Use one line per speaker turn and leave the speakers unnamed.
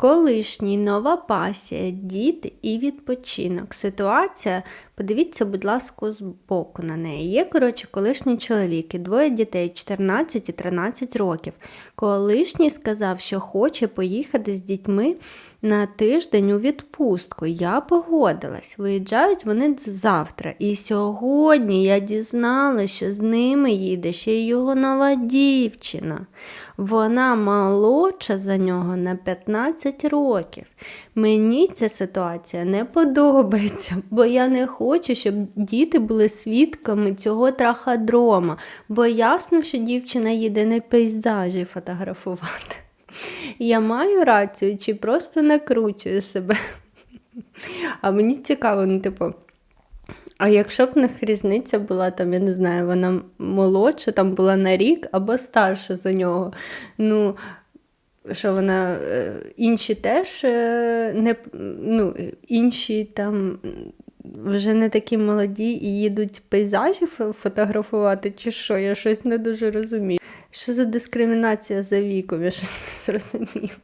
Колишній нова пасія, діти і відпочинок. Ситуація, подивіться, будь ласка, збоку на неї. Є, коротше, колишні чоловік і двоє дітей 14 і 13 років. Колишній сказав, що хоче поїхати з дітьми на тиждень у відпустку. Я погодилась. Виїжджають вони завтра. І сьогодні я дізналася, що з ними їде ще й його нова дівчина. Вона молодша за нього на 15 років. Мені ця ситуація не подобається, бо я не хочу, щоб діти були свідками цього трахадрома, бо ясно, що дівчина їде не пейзажі фотографувати. Я маю рацію чи просто накручую себе. А мені цікаво, ну, типу. А якщо б в них різниця була, там, я не знаю, вона молодша, там була на рік або старша за нього. Ну, що вона е, інші теж е, не ну, інші там вже не такі молоді і їдуть пейзажі фотографувати, чи що, я щось не дуже розумію. Що за дискримінація за віком, я щось не зрозуміла.